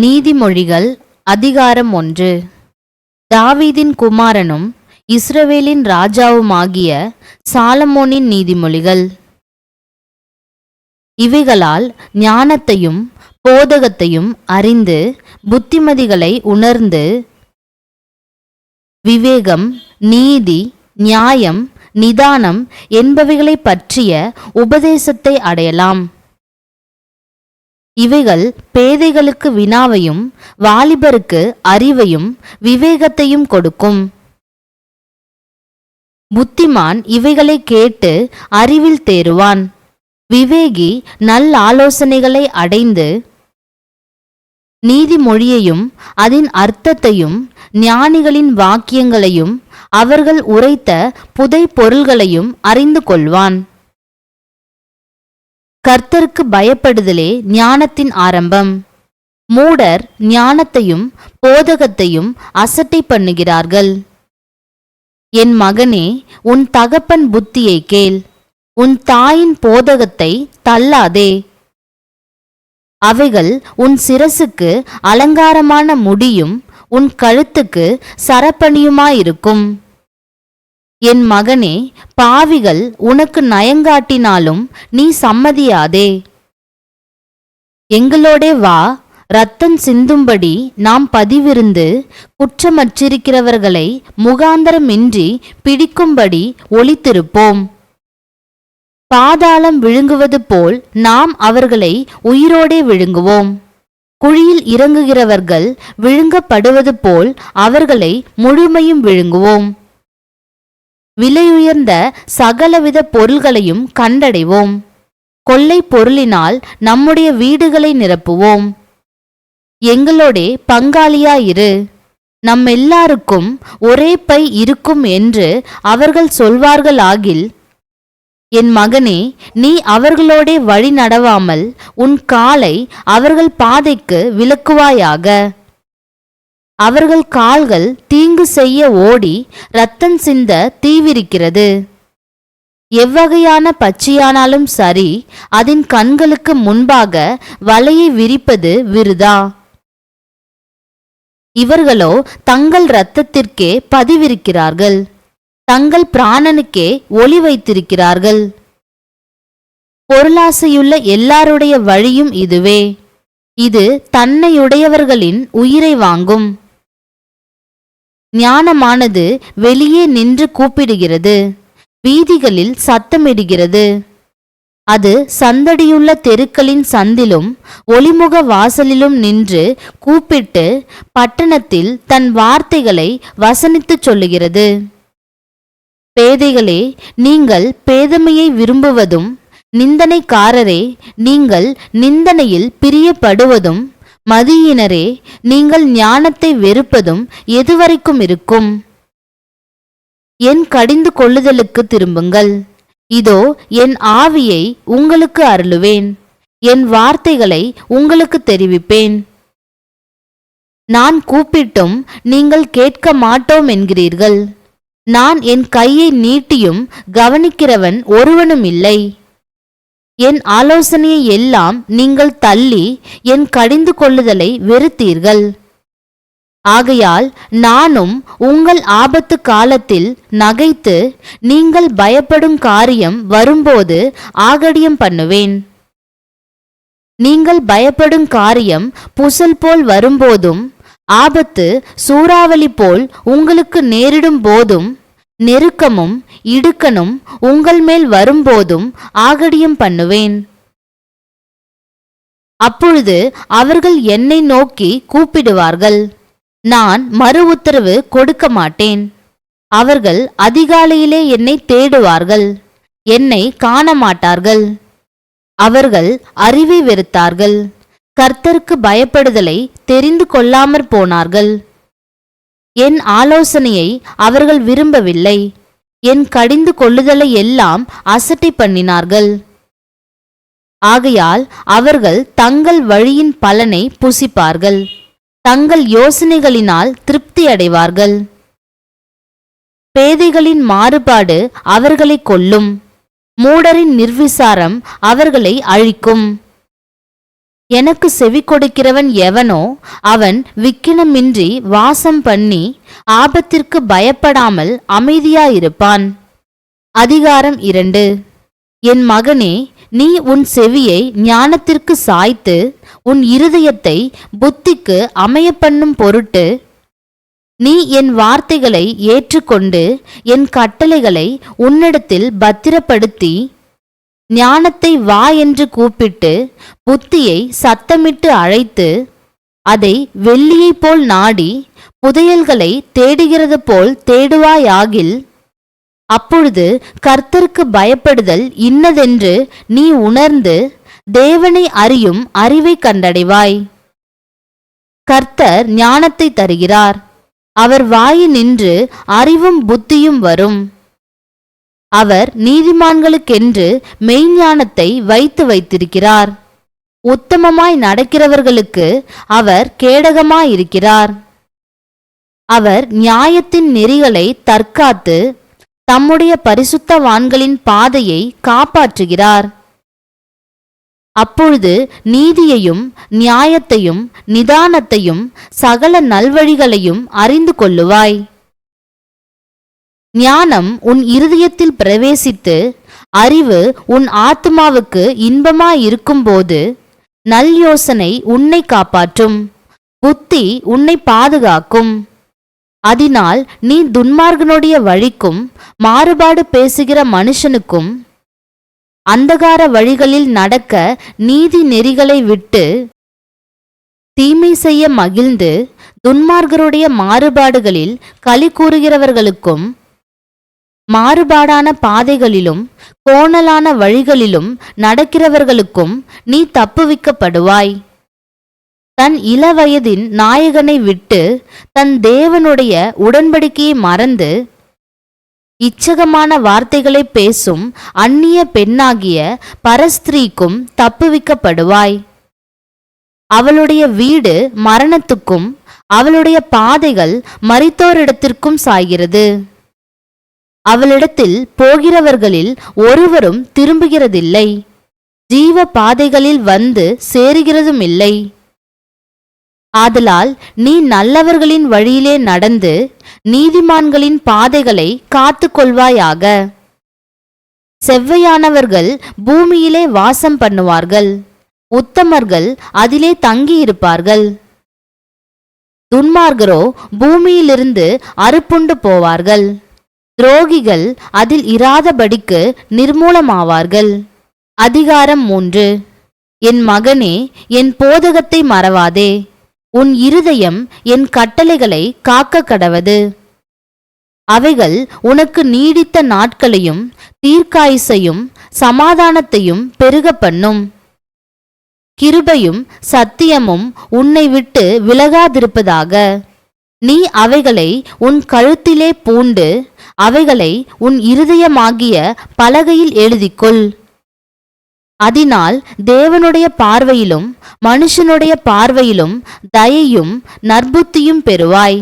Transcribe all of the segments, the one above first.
நீதிமொழிகள் அதிகாரம் ஒன்று. தாவீதின் குமாரனும் இஸ்ரவேலின் ராஜாவுமாகிய சாலமோனின் நீதிமொழிகள். இவைகளால் ஞானத்தையும் போதகத்தையும் அறிந்து புத்திமதிகளை உணர்ந்து விவேகம் நீதி நியாயம் நிதானம் என்பவைகளைப் பற்றிய உபதேசத்தை அடையலாம். இவைகள் பேதைகளுக்கு வினாவையும் வாலிபருக்கு அறிவையும் விவேகத்தையும் கொடுக்கும். புத்திமான் இவைகளை கேட்டு அறிவில் தேறுவான். விவேகி நல் ஆலோசனைகளை அடைந்து நீதிமொழியையும் அதன் அர்த்தத்தையும் ஞானிகளின் வாக்கியங்களையும் அவர்கள் உரைத்த புதை பொருள்களையும் அறிந்து கொள்வான். கர்த்தருக்கு பயப்படுதலே ஞானத்தின் ஆரம்பம். மூடர் ஞானத்தையும் போதகத்தையும் அசட்டை பண்ணுகிறார்கள். என் மகனே உன் தகப்பன் புத்தியை கேள். உன் தாயின் போதகத்தை தள்ளாதே. அவைகள் உன் சிரசுக்கு அலங்காரமான முடியும் உன் கழுத்துக்கு சரப்பணியுமாயிருக்கும். என் மகனே பாவிகள் உனக்கு நயங்காட்டினாலும் நீ சம்மதியாதே. எங்களோடே வா ரத்தம் சிந்தும்படி நாம் பதிவிருந்து குற்றமற்றிருக்கிறவர்களை முகாந்தரமின்றி பிடிக்கும்படி ஒளித்திருப்போம். பாதாளம் விழுங்குவது போல் நாம் அவர்களை உயிரோடே விழுங்குவோம். குழியில் இறங்குகிறவர்கள் விழுங்கப்படுவது போல் அவர்களை முழுமையும் விழுங்குவோம். விலையுயர்ந்த சகலவித பொருள்களையும் கண்டடைவோம். கொள்ளை பொருளினால் நம்முடைய வீடுகளை நிரப்புவோம். எங்களோடே பங்காளியாயிரு. நம்மெல்லாருக்கும் ஒரே பை இருக்கும் என்று அவர்கள் சொல்வார்களாகில் என் மகனே நீ அவர்களோடே வழி நடவாமல் உன் காலை அவர்கள் பாதைக்கு விலக்குவாயாக அவர்கள் கால்கள் தீங்கு செய்ய ஓடி ரத்தம் சிந்த தீவிரிக்கிறது. எவ்வகையான பச்சையானாலும் சரி அதன் கண்களுக்கு முன்பாக வலையை விரிப்பது விருதா? இவர்களோ தங்கள் இரத்தத்திற்கே பதிவிருக்கிறார்கள். தங்கள் பிராணனுக்கே ஒளி வைத்திருக்கிறார்கள். பொருளாசையுள்ள எல்லாருடைய வழியும் இதுவே. இது தன்னையுடையவர்களின் உயிரை வாங்கும். ஞானமானது வெளியே நின்று கூப்பிடுகிறது. வீதிகளில் சத்தமிடுகிறது. அது சந்தடியுள்ள தெருக்களின் சந்திலும் ஒளிமுக வாசலிலும் நின்று கூப்பிட்டு பட்டணத்தில் தன் வார்த்தைகளை வசனித்துச் சொல்லுகிறது. பேதைகளே நீங்கள் பேதமையை விரும்புவதும் நிந்தனைக்காரரே நீங்கள் நிந்தனையில் பிரியப்படுவதும் மதியினரே நீங்கள் ஞானத்தை வெறுப்பதும் எதுவரைக்கும் இருக்கும். என் கடிந்து கொள்ளுதலுக்கு திரும்புங்கள். இதோ என் ஆவியை உங்களுக்கு அருளுவேன். என் வார்த்தைகளை உங்களுக்கு தெரிவிப்பேன். நான் கூப்பிட்டும் நீங்கள் கேட்க மாட்டோம் என்கிறீர்கள். நான் என் கையை நீட்டியும் கவனிக்கிறவன் ஒருவனும் இல்லை என் ஆலோசனையை எல்லாம் நீங்கள் தள்ளி என் கடிந்து கொள்ளுதலை வெறுத்தீர்கள். ஆகையால் நானும் உங்கள் ஆபத்து காலத்தில் நகைத்து நீங்கள் பயப்படும் காரியம் வரும்போது ஆகடியம் பண்ணுவேன். நீங்கள் பயப்படும் காரியம் புசல் போல் வரும்போதும் ஆபத்து சூறாவளி போல் உங்களுக்கு நேரிடும் போதும் நெருக்கமும் இடுக்கணும் உங்கள் மேல் வரும்போதும் ஆகடியம் பண்ணுவேன். அப்பொழுது அவர்கள் என்னை நோக்கி கூப்பிடுவார்கள். நான் மறு உத்தரவு கொடுக்க மாட்டேன். அவர்கள் அதிகாலையிலே என்னை தேடுவார்கள். என்னை காண மாட்டார்கள் அவர்கள் அறிவை வெறுத்தார்கள். கர்த்தருக்கு பயப்படுதலை தெரிந்து கொள்ளாமற் போனார்கள். என் ஆலோசனையை அவர்கள் விரும்பவில்லை. என் கடிந்து கொள்ளுதலை எல்லாம் அசட்டை பண்ணினார்கள். ஆகையால் அவர்கள் தங்கள் வழியின் பலனை புசிப்பார்கள். தங்கள் யோசனைகளினால் திருப்தி அடைவார்கள். பேதைகளின் மாறுபாடு அவர்களை கொல்லும். மூடரின் நிர்விசாரம் அவர்களை அழிக்கும். எனக்கு செவி கொடுக்கிறவன் எவனோ அவன் விக்கினமின்றி வாசம் பண்ணி ஆபத்திற்கு பயப்படாமல் அமைதியாயிருப்பான். அதிகாரம் இரண்டு. என் மகனே நீ உன் செவியை ஞானத்திற்கு சாய்த்து உன் இருதயத்தை புத்திக்கு அமைய பண்ணும் பொருட்டு நீ என் வார்த்தைகளை ஏற்றுக்கொண்டு என் கட்டளைகளை உன்னிடத்தில் பத்திரப்படுத்தி ஞானத்தை வா என்று கூப்பிட்டு புத்தியை சத்தமிட்டு அழைத்து அதை வெள்ளியைப் போல் நாடி புதையல்களை தேடுகிறது போல் தேடுவாயாகில் அப்பொழுது கர்த்தருக்கு பயப்படுதல் இன்னதென்று நீ உணர்ந்து தேவனை அறியும் அறிவை கண்டடைவாய். கர்த்தர் ஞானத்தை தருகிறார். அவர் வாயினின்று அறிவும் புத்தியும் வரும். அவர் நீதிமான்களுக்கென்று மெய்ஞானத்தை வைத்து வைத்திருக்கிறார். உத்தமமாய் நடக்கிறவர்களுக்கு அவர் கேடகமாயிருக்கிறார். அவர் நியாயத்தின் நெறிகளை தற்காத்து தம்முடைய பரிசுத்தவான்களின் பாதையை காப்பாற்றுகிறார். அப்பொழுது நீதியையும் நியாயத்தையும் நிதானத்தையும் சகல நல்வழிகளையும் அறிந்து கொள்ளுவாய். ஞானம் உன் இருதயத்தில் பிரவேசித்து அறிவு உன் ஆத்மாவுக்கு இன்பமாயிருக்கும்போது நல் யோசனை உன்னை காப்பாற்றும். புத்தி உன்னை பாதுகாக்கும். அதனால் நீ துன்மார்கனுடைய வழிக்கும் மாறுபாடு பேசுகிற மனுஷனுக்கும் அந்தகார வழிகளில் நடக்க நீதி நெறிகளை விட்டு தீமை செய்ய மகிழ்ந்து துன்மார்கருடைய மாறுபாடுகளில் களி கூறுகிறவர்களுக்கும் மாறுபாடான பாதைகளிலும் கோணலான வழிகளிலும் நடக்கிறவர்களுக்கும் நீ தப்புவிக்கப்படுவாய். தன் இளவயதின் நாயகனை விட்டு தன் தேவனுடைய உடன்படிக்கையை மறந்து இச்சகமான வார்த்தைகளை பேசும் அந்நிய பெண்ணாகிய பரஸ்திரீக்கும் தப்புவிக்கப்படுவாய். அவளுடைய வீடு மரணத்துக்கும் அவளுடைய பாதைகள் மறித்தோரிடத்திற்கும் சாய்கிறது. அவளிடத்தில் போகிறவர்களில் ஒருவரும் திரும்புகிறதில்லை. ஜீவ பாதைகளில் வந்து சேருகிறதுமில்லை. ஆதலால் நீ நல்லவர்களின் வழியிலே நடந்து நீதிமான்களின் பாதைகளை காத்து கொள்வாயாக செவ்வையானவர்கள் பூமியிலே வாசம் பண்ணுவார்கள். உத்தமர்கள் அதிலே தங்கியிருப்பார்கள். துன்மார்கரோ பூமியிலிருந்து அறுப்புண்டு போவார்கள். துரோகிகள் அதில் இராதபடிக்கு நிர்மூலமாவார்கள். அதிகாரம் மூன்று. என் மகனே என் போதகத்தை மறவாதே. உன் இருதயம் என் கட்டளைகளை காக்க கடவது அவைகள் உனக்கு நீடித்த நாட்களையும் தீர்க்காயுசையும் சமாதானத்தையும் பெருக பண்ணும். கிருபையும் சத்தியமும் உன்னை விட்டு விலகாதிருப்பதாக. நீ அவைகளை உன் கழுத்திலே பூண்டு அவைகளை உன் இருதயமாகிய பலகையில் எழுதிக்கொள். அதனால் தேவனுடைய பார்வையிலும் மனுஷனுடைய பார்வையிலும் தயையும் நற்புத்தியும் பெறுவாய்.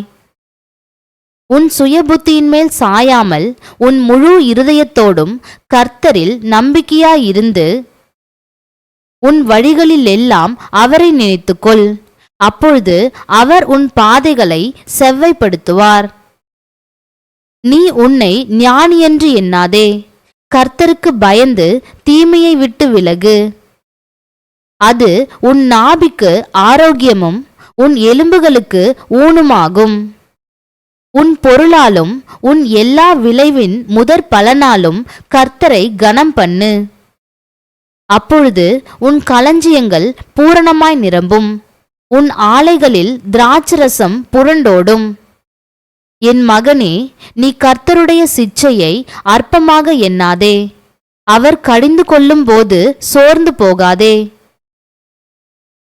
உன் சுயபுத்தியின் மேல் சாயாமல் உன் முழு இருதயத்தோடும் கர்த்தரில் நம்பிக்கையாயிருந்து உன் வழிகளில் எல்லாம் அவரை நினைத்துக்கொள். அப்பொழுது அவர் உன் பாதைகளை செவ்வைப்படுத்துவார். நீ உன்னை ஞானியென்று எண்ணாதே. கர்த்தருக்கு பயந்து தீமையை விட்டு விலகு. அது உன் நாபிக்கு ஆரோக்கியமும் உன் எலும்புகளுக்கு ஊனுமாகும். உன் பொருளாலும் உன் எல்லா விளைவின் முதற் பலனாலும் கர்த்தரை கனம் பண்ணு அப்பொழுது உன் களஞ்சியங்கள் பூரணமாய் நிரம்பும். உன் ஆலைகளில் திராட்சரசம் புரண்டோடும். என் மகனே நீ கர்த்தருடைய சிச்சையை அற்பமாக எண்ணாதே. அவர் கடிந்து கொள்ளும் போது சோர்ந்து போகாதே.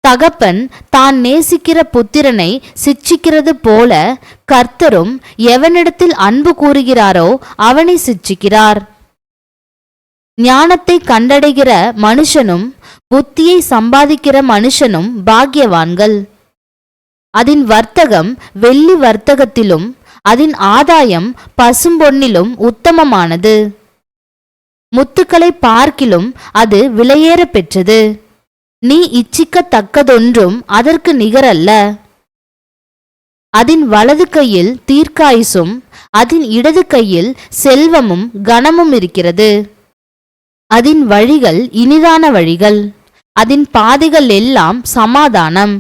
தகப்பன் தான் நேசிக்கிற புத்திரனை சிச்சிக்கிறது போல கர்த்தரும் எவனிடத்தில் அன்பு கூறுகிறாரோ அவனை சிச்சிக்கிறார். ஞானத்தை கண்டடைகிற மனுஷனும் புத்தியை சம்பாதிக்கிற மனுஷனும் பாக்கியவான்கள். அதன் வர்த்தகம் வெள்ளி வர்த்தகத்திலும் அதன் ஆதாயம் பசும்பொன்னிலும் உத்தமமானது. முத்துக்களை பார்க்கிலும் அது விலையேற பெற்றது. நீ இச்சிக்கத்தக்கதொன்றும் அதற்கு நிகரல்ல. அதன் வலது கையில் தீர்க்காயுசும் அதன் இடது கையில் செல்வமும் கனமும் இருக்கிறது. அதன் வழிகள் இனிதான வழிகள். அதன் பாதைகள் எல்லாம் சமாதானம்.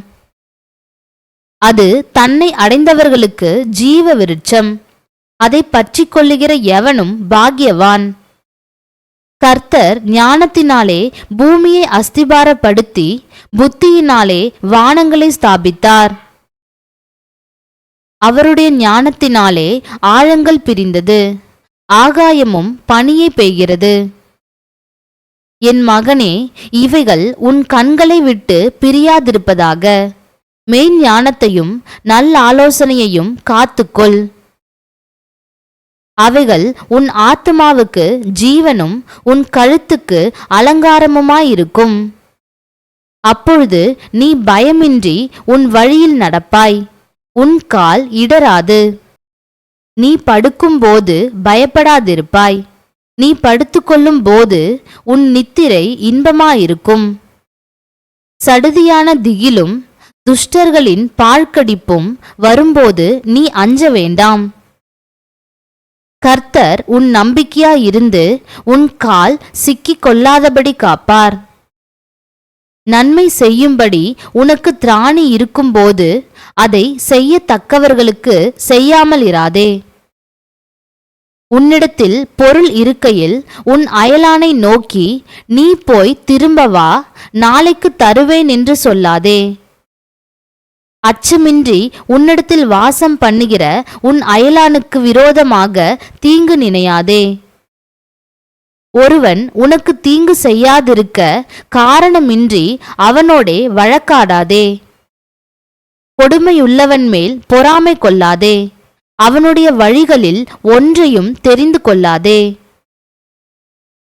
அது தன்னை அடைந்தவர்களுக்கு ஜீவ விருட்சம். அதை பற்றி கொள்ளுகிற எவனும் பாக்கியவான். கர்த்தர் ஞானத்தினாலே பூமியை அஸ்திபாரப்படுத்தி புத்தியினாலே வானங்களை ஸ்தாபித்தார். அவருடைய ஞானத்தினாலே ஆழங்கள் பிரிந்தது. ஆகாயமும் பனியை பெய்கிறது. என் மகனே இவைகள் உன் கண்களை விட்டு பிரியாதிருப்பதாக. மெய் ஞானத்தையும் நல்ல ஆலோசனையையும் காத்துக்கொள். அவைகள் உன் ஆத்மாவுக்கு ஜீவனும் உன் கழுத்துக்கு அலங்காரமுமாயிருக்கும். அப்பொழுது நீ பயமின்றி உன் வழியில் நடப்பாய். உன் கால் இடராது. நீ படுக்கும்போது பயப்படாதிருப்பாய். நீ படுத்துக்கொள்ளும் போது உன் நித்திரை இன்பமாயிருக்கும். சடுதியான திகிலும் துஷ்டர்களின் பாழ்கடிப்பும் வரும்போது நீ அஞ்ச வேண்டாம். கர்த்தர் உன் நம்பிக்கையாயிருந்து உன் கால் சிக்கிக் கொள்ளாதபடி காப்பார். நன்மை செய்யும்படி உனக்கு திராணி இருக்கும்போது அதை செய்யத்தக்கவர்களுக்கு செய்யாமல் இராதே. உன்னிடத்தில் பொருள் இருக்கையில் உன் அயலானை நோக்கி நீ போய் திரும்ப வா நாளைக்கு தருவேன் என்று சொல்லாதே. அச்சமின்றி உன்னிடத்தில் வாசம் பண்ணுகிற உன் அயலானுக்கு விரோதமாக தீங்கு நினையாதே. ஒருவன் உனக்கு தீங்கு செய்யாதிருக்க காரணமின்றி அவனோடே வழக்காடாதே. கொடுமையுள்ளவன் மேல் பொறாமை கொள்ளாதே. அவனுடைய வழிகளில் ஒன்றையும் தெரிந்து கொள்ளாதே.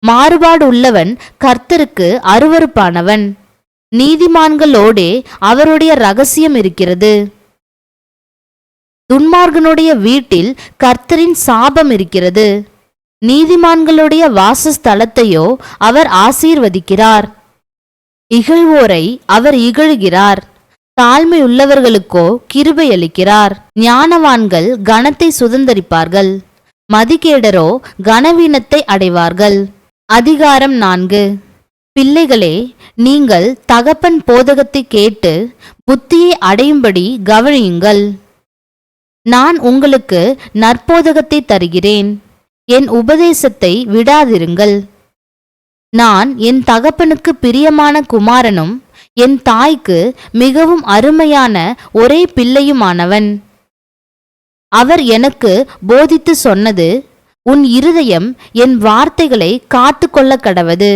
மாறுபாடு உள்ளவன் கர்த்தருக்கு அருவருப்பானவன். நீதிமான்களோடே அவருடைய ரகசியம் இருக்கிறது. துன்மார்கனுடைய வீட்டில் கர்த்தரின் சாபம் இருக்கிறது. நீதிமான்களுடைய வாசஸ்தலத்தையோ அவர் ஆசீர்வதிக்கிறார். இகழ்வோரை அவர் இகழுகிறார். தாழ்மையுள்ளவர்களுக்கோ கிருபை அளிக்கிறார் ஞானவான்கள் கனத்தை சுதந்தரிப்பார்கள். மதிகேடரோ கனவீனத்தை அடைவார்கள். அதிகாரம் நான்கு. பிள்ளைகளே நீங்கள் தகப்பன் போதகத்தை கேட்டு புத்தியை அடையும்படி கவனியுங்கள். நான் உங்களுக்கு நற்போதகத்தை தருகிறேன். என் உபதேசத்தை விடாதிருங்கள். நான் என் தகப்பனுக்கு பிரியமான குமாரனும் என் தாய்க்கு மிகவும் அருமையான ஒரே பிள்ளையுமானவன். அவர் எனக்கு போதித்து சொன்னது உன் இருதயம் என் வார்த்தைகளை காத்து கொள்ள கடவது.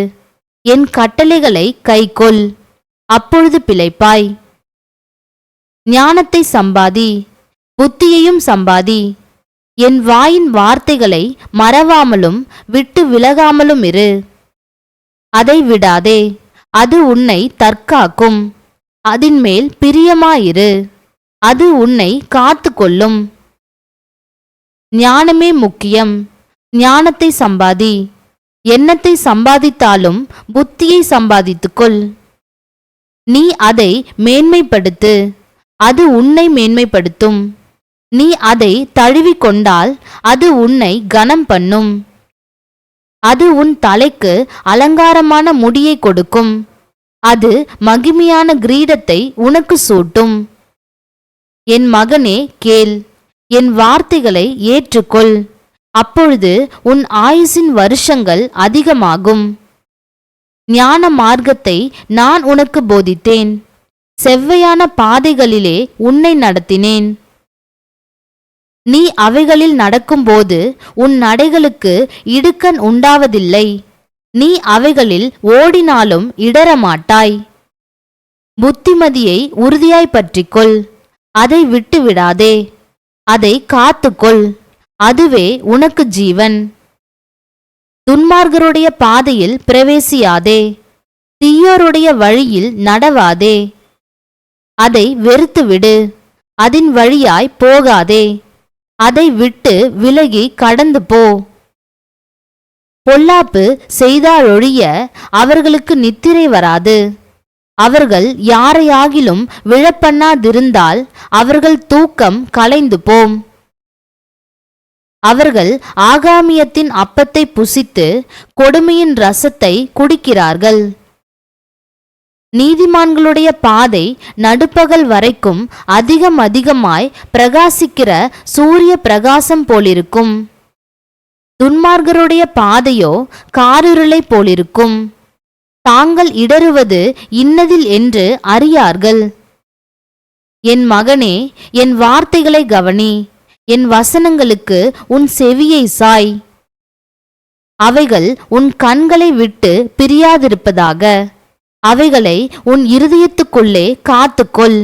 என் கட்டளைகளை கைக்கொள். அப்பொழுது பிழைப்பாய். ஞானத்தை சம்பாதி. புத்தியையும் சம்பாதி. என் வாயின் வார்த்தைகளை மறவாமலும் விட்டு விலகாமலும் இரு. அதை விடாதே. அது உன்னை தற்காக்கும். அதின்மேல் பிரியமாயிரு. அது உன்னை காத்து கொள்ளும் ஞானமே முக்கியம். ஞானத்தை சம்பாதி. எண்ணத்தை சம்பாதித்தாலும் புத்தியை சம்பாதித்துக்கொள். நீ அதை மேன்மைப்படுத்து அது உன்னை மேன்மைப்படுத்தும். நீ அதை தழுவிக்கொண்டால் அது உன்னை கனம் பண்ணும். அது உன் தலைக்கு அலங்காரமான முடியை கொடுக்கும். அது மகிமையான கிரீடத்தை உனக்கு சூட்டும். என் மகனே கேள். என் வார்த்தைகளை ஏற்றுக்கொள். அப்பொழுது உன் ஆயுசின் வருஷங்கள் அதிகமாகும். ஞான மார்க்கத்தை நான் உனக்கு போதித்தேன். செவ்வையான பாதைகளிலே உன்னை நடத்தினேன். நீ அவைகளில் நடக்கும்போது உன் நடைகளுக்கு இடுக்கண் உண்டாவதில்லை. நீ அவைகளில் ஓடினாலும் இடரமாட்டாய் புத்திமதியை உறுதியாய் பற்றிக்கொள். அதை விட்டுவிடாதே. அதை காத்துக்கொள். அதுவே உனக்கு ஜீவன். துன்மார்கருடைய பாதையில் பிரவேசியாதே. தீயோருடைய வழியில் நடவாதே. அதை வெறுத்துவிடு. அதன் வழியாய் போகாதே. அதை விட்டு விலகி கடந்து போ. பொல்லாப்பு செய்தாலொழிய அவர்களுக்கு நித்திரை வராது. அவர்கள் யாரையாகிலும் விழப்பண்ணாதிருந்தால் அவர்கள் தூக்கம் கலைந்து போம். அவர்கள் ஆகாமியத்தின் அப்பத்தை புசித்து கொடுமையின் ரசத்தை குடிக்கிறார்கள். நீதிமான்களுடைய பாதை நடுப்பகல் வரைக்கும் அதிகம் அதிகமாய் பிரகாசிக்கிற சூரிய பிரகாசம் போலிருக்கும். துன்மார்கருடைய பாதையோ காரிருளை போலிருக்கும். தாங்கள் இடறுவது இன்னதில் என்று அறியார்கள். என் மகனே என் வார்த்தைகளை கவனி. என் வசனங்களுக்கு உன் செவியை சாய். அவைகள் உன் கண்களை விட்டு பிரியாதிருப்பதாக. அவைகளை உன் இருதயத்துக்குள்ளே காத்துக்கொள்.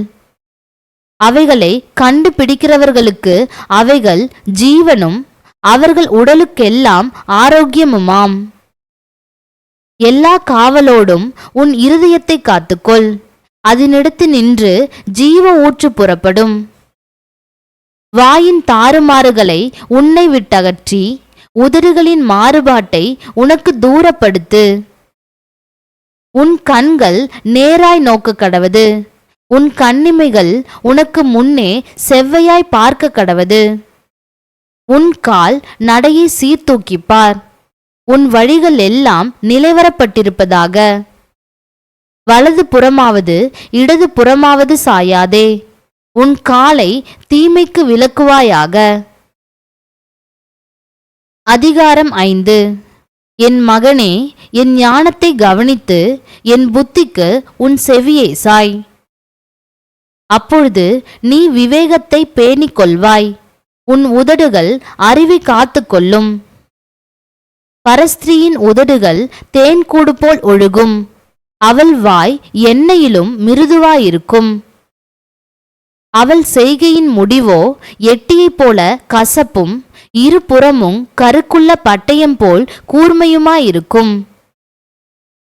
அவைகளை கண்டுபிடிக்கிறவர்களுக்கு அவைகள் ஜீவனும் அவர்கள் உடலுக்கெல்லாம் ஆரோக்கியமுமாம். எல்லா காவலோடும் உன் இருதயத்தை காத்துக்கொள். அதனிடத்து நின்று ஜீவ ஊற்று புறப்படும். வாயின் தாறுமாறுகளை உன்னை விட்டகற்றி உதடுகளின் மாறுபாட்டை உனக்கு தூரப்படுத்து. உன் கண்கள் நேராய் நோக்க கடவது. உன் கண்ணிமைகள் உனக்கு முன்னே செவ்வையாய் பார்க்க கடவது. உன் கால் நடையை சீர்தூக்கிப்பார். உன் வழிகள் எல்லாம் நிலைவரப்பட்டிருப்பதாக. வலது புறமாவது இடது புறமாவது சாயாதே. உன் காலை தீமைக்கு விலக்குவாயாக. அதிகாரம் ஐந்து. என் மகனே என் ஞானத்தை கவனித்து என் புத்திக்கு உன் செவியை சாய். அப்பொழுது நீ விவேகத்தை பேணிக் கொள்வாய். உன் உதடுகள் அறிவை காத்து கொள்ளும். பரஸ்திரியின் உதடுகள் தேன்கூடு போல் ஒழுகும். அவள் வாய் எண்ணெயிலும் மிருதுவாயிருக்கும். அவள் செய்கையின் முடிவோ எட்டியைப் போல கசப்பும் இருபுறமும் கருக்குள்ள பட்டயம் போல் கூர்மையுமாயிருக்கும்.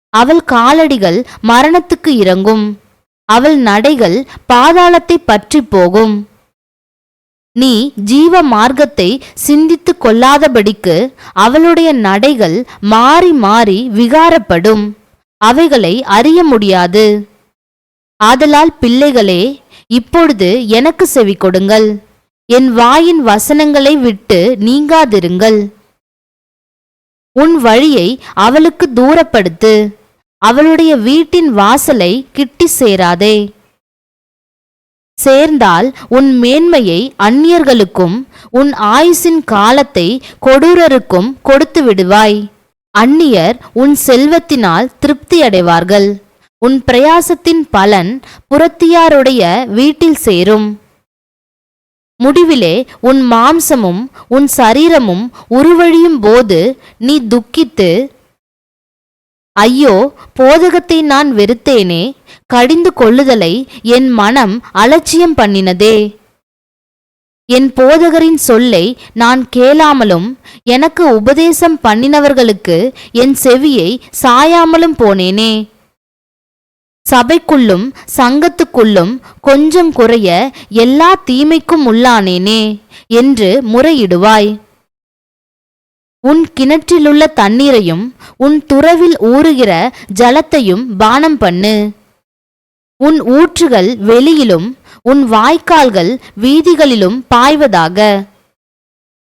அவள் காலடிகள் மரணத்துக்கு இறங்கும். அவள் நடைகள் பாதாளத்தை பற்றி போகும். நீ ஜீவ மார்க்கத்தை சிந்தித்து கொள்ளாதபடிக்கு அவளுடைய நடைகள் மாறி மாறி விகாரப்படும். அவைகளை அறிய முடியாது. ஆதலால் பிள்ளைகளே இப்பொழுது எனக்கு செவி கொடுங்கள். என் வாயின் வசனங்களை விட்டு நீங்காதிருங்கள். உன் வழியை அவளுக்கு தூரப்படுத்து. அவளுடைய வீட்டின் வாசலை கிட்டி சேராதே. சேர்ந்தால் உன் மேன்மையை அந்நியர்களுக்கும் உன் ஆயுசின் காலத்தை கொடூரருக்கும் கொடுத்து விடுவாய் அந்நியர் உன் செல்வத்தினால் திருப்தியடைவார்கள். உன் பிரயாசத்தின் பலன் புறத்தியாருடைய வீட்டில் சேரும். முடிவிலே உன் மாம்சமும் உன் சரீரமும் உருவழியும் போது நீ துக்கித்து ஐயோ போதகத்தை நான் வெறுத்தேனே கடிந்து கொள்ளுதலை என் மனம் அலட்சியம் பண்ணினதே. என் போதகரின் சொல்லை நான் கேளாமலும் எனக்கு உபதேசம் பண்ணினவர்களுக்கு என் செவியை சாயாமலும் போனேனே. சபைக்குள்ளும் சங்கத்துக்குள்ளும் கொஞ்சம் குறைய எல்லா தீமைக்கும் உள்ளானேனே என்று முறையிடுவாய். உன் கிணற்றிலுள்ள தண்ணீரையும் உன் துறவில் ஊறுகிற ஜலத்தையும் பானம் பண்ணு. உன் ஊற்றுகள் வெளியிலும் உன் வாய்க்கால்கள் வீதிகளிலும் பாய்வதாக.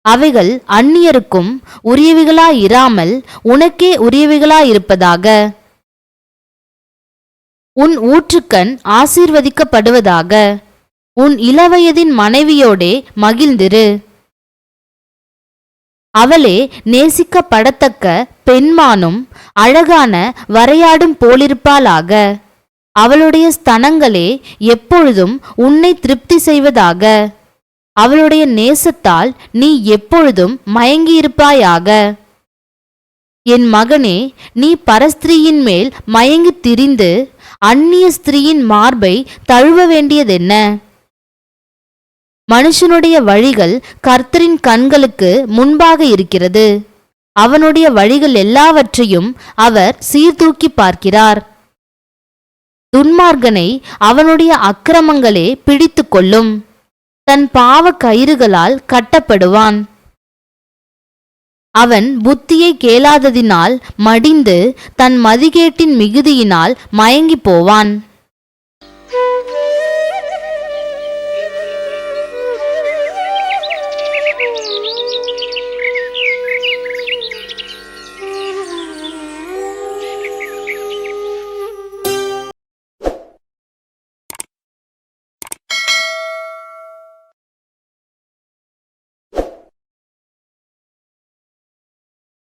அவைகள் அந்நியருக்கும் உரியவைகளாயிராமல் உனக்கே உரியவைகளாயிருப்பதாக. உன் ஊற்றுக்கண் ஆசீர்வதிக்கப்படுவதாக. உன் இளவயதின் மனைவியோடே மகிழ்ந்திரு. அவளே நேசிக்கப்படத்தக்க பெண்மானும் அழகான வரையாடும் போலிருப்பாளாக. அவளுடைய ஸ்தனங்களே எப்பொழுதும் உன்னை திருப்தி செய்வதாக. அவளுடைய நேசத்தால் நீ எப்பொழுதும் மயங்கியிருப்பாயாக. என் மகனே நீ பரஸ்திரியின் மேல் மயங்கித் திரிந்து அந்நிய ஸ்திரீயின் மார்பை தழுவ வேண்டியதென்ன? மனுஷனுடைய வழிகள் கர்த்தரின் கண்களுக்கு முன்பாக இருக்கிறது. அவனுடைய வழிகள் எல்லாவற்றையும் அவர் சீர்தூக்கி பார்க்கிறார். துன்மார்கனை அவனுடைய அக்கிரமங்களே பிடித்து கொள்ளும். தன் பாவ கயிறுகளால் கட்டப்படுவான். அவன் புத்தியை கேளாததினால் மடிந்து தன் மதிகேட்டின் மிகுதியினால் மயங்கிப் போவான்.